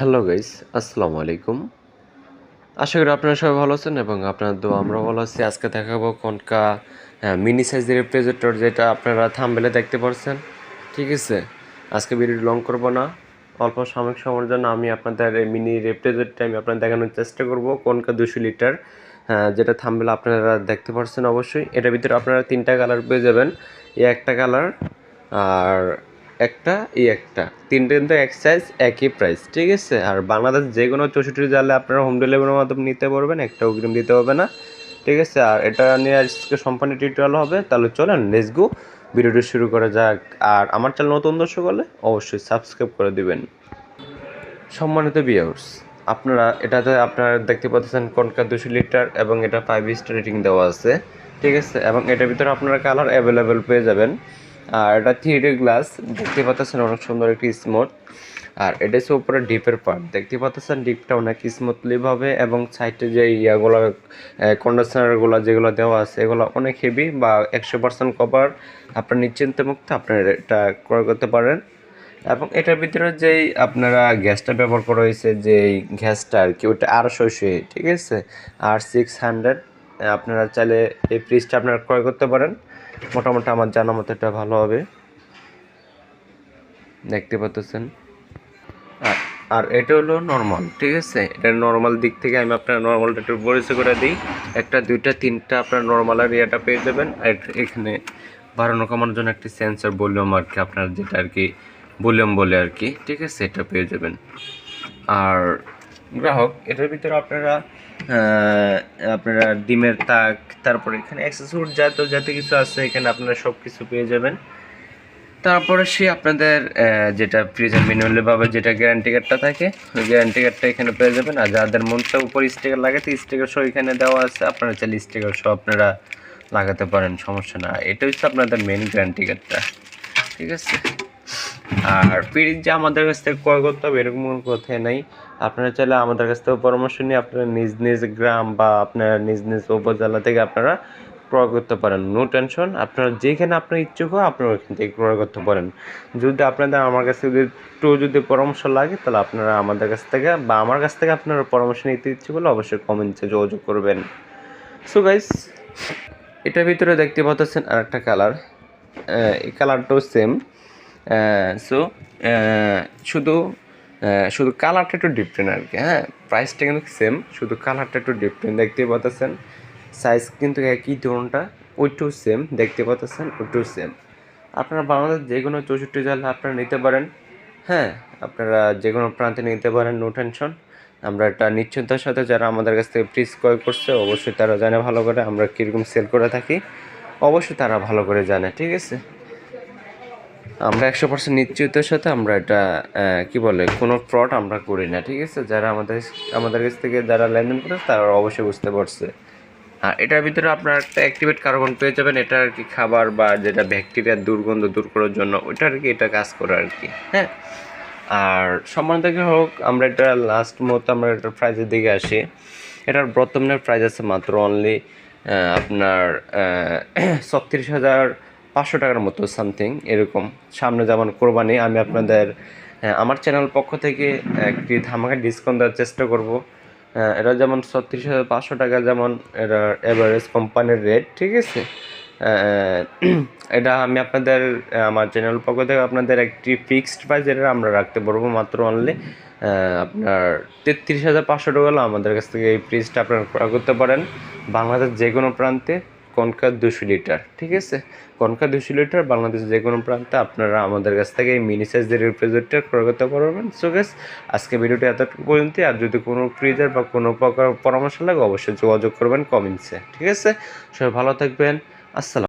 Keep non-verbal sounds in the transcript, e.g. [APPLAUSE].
Hello guys আসসালামু আলাইকুম আশা করি আপনারা সবাই ভালো আছেন এবং আপনার তো আমরা ভালো আছি। আজকে দেখাবো কনকা মিনি সাইজের রেফ্রিজারেটর যেটা আপনারা থামবেলে দেখতে পারছেন। ঠিক আছে? আজকে ভিডিও লং করব না। অল্প সাময়িক সময়ের জন্য আমি আপনাদের এই মিনি রেফ্রিজারেটরটা আমি আপনাদের দেখানোর চেষ্টা করব। কনকা দুশো লিটার যেটা থামবেলে আপনারা দেখতে পারছেন অবশ্যই। এটার ভিতরে আপনারা তিনটা কালার পেয়ে যাবেন। এই একটা কালার আর একটা, এই একটা। তিনটে কিন্তু এক সাইজ একই প্রাইস ঠিক আছে? আর বাংলাদেশ যে কোনো চৌষট্টি জালে আপনারা হোম ডেলিভারির মাধ্যমে নিতে পারবেন, একটা অগ্রিম দিতে হবে না, ঠিক আছে? আর এটা নিয়ে আজকে সম্পূর্ণ টিউটোরিয়াল হবে, তাহলে চলেন লেটস গো ভিডিওটি শুরু করা যাক। আর আমার চ্যানেল নতুন দর্শক হলে অবশ্যই সাবস্ক্রাইব করে দিবেন। সম্মানিত বিয়ার্স আপনারা, এটাতে আপনারা দেখতে পাচ্ছেন কনকা দুশো লিটার এবং এটা ফাইভ স্টার রেটিং দেওয়া আছে, ঠিক আছে? এবং এটার ভিতরে আপনারা কালার অ্যাভেলেবেল পেয়ে যাবেন। আর এটা থ্রি গ্লাস দেখতে পাচ্ছেন অনেক সুন্দর একটি স্মুথ আর এটা হচ্ছে উপরে ডিপের পার্ট দেখতে পাচ্ছেন ডিপটা অনেক স্মুথলি ভাবে এবং সাইডে যে ইয়াগুলো কন্ডিশনারগুলো যেগুলো দেওয়া আছে, এগুলো অনেক হেভি বা একশো পার্সেন্ট কভার আপনার নিশ্চিন্তে মুক্ত, আপনার এটা ক্রয় করতে পারেন। এবং এটার ভিতরে যেই আপনারা গ্যাসটা ব্যবহার করা হয়েছে যে গ্যাসটা আর কি, ওটা আড়াইশো ঠিক আছে? আর সিক্স হান্ড্রেড আপনারা চাইলে এই ফ্রিজটা আপনারা ক্রয় করতে পারেন। মোটামুটি আমার জানা মতো এটা ভালো হবে। দেখতে পাচ্ছেন। আর আর এটা হলো নর্মাল ঠিক আছে? এটা নর্মাল দিক থেকে আমি আপনার নর্মালটা একটু পরিচয় করে দিই। একটা, দুইটা, তিনটা আপনার নর্মালের ইয়েটা পেয়ে যাবেন। আর এখানে বাড়ানো কমানোর জন্য একটি সেন্সার ভলিউম আর কি, আপনার যেটা আর কি ভলিউম বলে আর কি, ঠিক আছে? এটা পেয়ে যাবেন। আর গ্রাহক, এটার ভিতরে আপনারা আপনারা ডিমের তাক, তারপরে এখানে অ্যাক্সেসরিজ যত যত কিছু আছে, এখানে আপনারা সব কিছু পেয়ে যাবেন। তারপরে সে আপনাদের যেটা ফ্রিজের ম্যানুয়ালিভাবে যেটা গ্যারান্টি কার্ডটা থাকে, ওই গ্যারান্টি কার্ডটা এখানে পেয়ে যাবেন। আর যাদের মনটা উপর স্টিকার লাগাতে স্টিকার সহ এখানে দেওয়া আছে, আপনারা চাইলে স্টিকার সহ আপনারা লাগাতে পারেন, সমস্যা না এটা হচ্ছে আপনাদের মেন গ্যারান্টি কার্ডটা ঠিক আছে? আর ফ্রিজ যে আমাদের কাছ থেকে ক্রয় করতে হবে, এরকম কোনো কথা নেই। আপনারা চাইলে আমাদের কাছ থেকে পরামর্শ নিয়ে আপনারা নিজ নিজ গ্রাম বা আপনারা নিজ নিজ উপজেলা থেকে আপনারা ক্রয় করতে পারেন। নো টেনশন আপনারা যেখানে আপনার ইচ্ছুক হয় আপনারা ওইখান থেকে ক্রয় করতে পারেন। যদি আপনাদের আমার কাছে যদি একটু যদি পরামর্শ লাগে, তাহলে আপনারা আমাদের কাছ থেকে বা আমার কাছ থেকে আপনারা পরামর্শ নিতে ইচ্ছে করলে অবশ্যই কমেন্টে যোগাযোগ করবেন। সো গাইস এটার ভিতরে দেখতে পাচ্ছেন আর একটা কালার এই কালারটাও সেম সো শুধু শুধু কালারটা একটু ডিফারেন্ট আর কি হ্যাঁ? প্রাইসটা কিন্তু সেম শুধু কালারটা একটু ডিফারেন্ট দেখতে পাচ্ছেন সাইজ কিন্তু একই ধরনটা, ওইটাও সেম দেখতে পাচ্ছেন ওইটাও সেম আপনারা বাংলাদেশ যে কোনো চৌষট্টি জাল আপনারা নিতে পারেন হ্যাঁ? আপনারা যে কোনো প্রান্তে নিতে পারেন নো টেনশন আমরা এটা নিশ্চিন্তার সাথে যারা আমাদের কাছ থেকে ফ্রিজ ক্রয় করছে, অবশ্যই তারা জানে ভালো করে আমরা কীরকম সেল করে থাকি। অবশ্যই তারা ভালো করে জানে, ঠিক আছে? আমরা একশো পার্সেন্ট নিশ্চিতের সাথে আমরা এটা কি বলে, কোনো ফ্রড আমরা করি না, ঠিক আছে? যারা আমাদের আমাদের কাছ থেকে যারা লেনদেন করে তারা অবশ্যই বুঝতে পারছে। আর এটার ভিতরে আপনার একটা অ্যাক্টিভেট কার্বন পেয়ে যাবেন, এটা আর কি খাবার বা যেটা ব্যাকটেরিয়ার দুর্গন্ধ দূর করার জন্য, ওইটা আর কি এটা কাজ করে আর কি হ্যাঁ? আর সম্মান থেকে হোক, আমরা এটা লাস্ট মতো আমরা এটার প্রাইজের দিকে আসি। এটার বর্তমানে প্রাইজ আছে মাত্র অনলি আপনার [CLEARS THROAT] ছত্রিশ হাজার পাঁচশো টাকার মতো সামথিং, এরকম। সামনে যেমন কোরবানি, আমি আপনাদের আমার চ্যানেল পক্ষ থেকে একটি ধামাকা ডিসকাউন্ট দেওয়ার চেষ্টা করব। এটা যেমন ছত্রিশ হাজার পাঁচশো টাকা যেমন এটা এভারেজ কোম্পানির রেট ঠিক আছে? এটা আমি আপনাদের, আমার চ্যানেল পক্ষ থেকে আপনাদের একটি ফিক্সড প্রাইস এটা আমরা রাখতে পারব মাত্র অনলি আপনার তেত্রিশ হাজার পাঁচশো টাকা আমাদের কাছ থেকে এই ফ্রিজটা আপনারা ক্রয় করতে পারেন। বাংলাদেশ যে কোনো প্রান্তে কনকা দুশো লিটার, ঠিক আছে? কনকা দুশো লিটার বাংলাদেশের যে কোনো প্রান্তে আপনারা আমাদের কাছ থেকে এই মিনি সাইজের রিপ্রেজেন্টার ক্রয় করতে পারবেন সো গেস আজকে ভিডিওটি এতটুকু পর্যন্ত আর যদি কোনো ফ্রিজার বা কোনো প্রকার পরামর্শ লাগে, অবশ্যই যোগাযোগ করবেন কমেন্টসে ঠিক আছে? সবাই ভালো থাকবেন। আসসালাম